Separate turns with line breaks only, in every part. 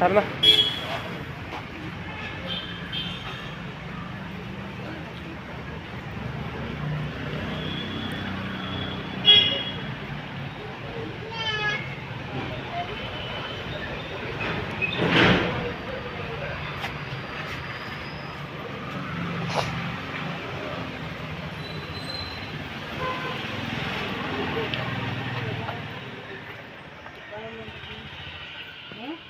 Tara na. Hmm?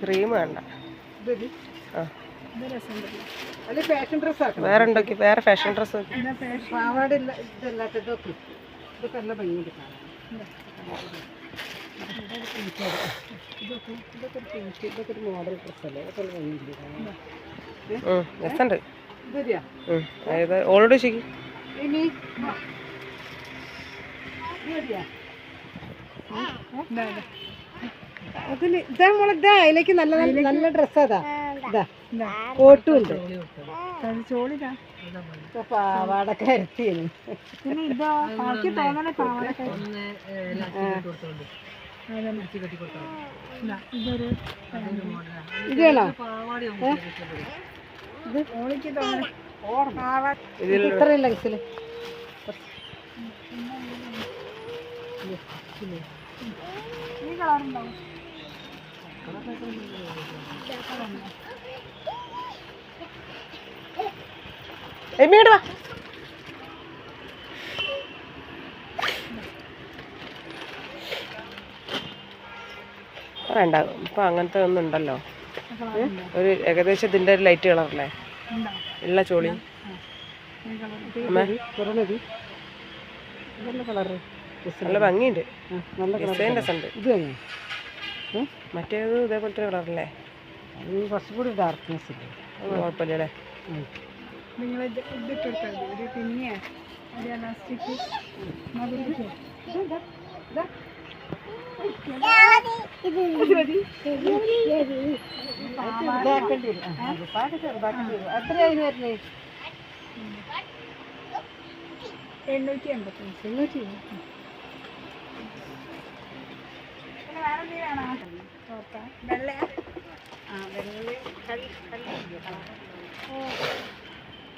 Cream വേണ്ട. വേറെ ഉണ്ടോക്കി വേറെ ഫാഷൻ
ഡ്രസ്
രസമുണ്ട് ഓളോട് ശരി.
ഇനി അതിൽ ഇതാ മോളെ ഇതാ അതിലേക്ക് നല്ല നല്ല നല്ല ഡ്രസ്സാ ഇതാ. ഇതാ. കോട്ടും ഉണ്ട്. പാവാട. കരുത്തിയാണ് ഇതാണോ ഇത്രയും ലെങ്സിൽ
എമ്മീട് വാ. വേണ്ട ഇപ്പൊ അങ്ങനത്തെ ഒന്നും ഉണ്ടല്ലോ. ഒരു ഏകദേശം ഇതിന്റെ ഒരു ലൈറ്റ് കളറല്ലേ ഇള്ള ചോളി. അമ്മേ.
കളറ്
നല്ല ഭംഗിയുണ്ട്.
നല്ല
ഡിസൈൻ രസമുണ്ട്.
ഇത് തന്നെ
മറ്റേത് ഇതേപോലത്തെ കളറല്ലേ?
അത് കുറച്ചും കൂടി ഡാർക്ക്നെസ് ഇല്ലേ?
അത് കുഴപ്പമില്ല അല്ലേ?
നിങ്ങൾ ഒരു ഒരു എത്രയായി വരുന്നത് എണ്ണൂറ്റി എൺപത്തഞ്ച്. എണ്ണൂറ്റി വെള്ള ആ വെള്ള ഓ.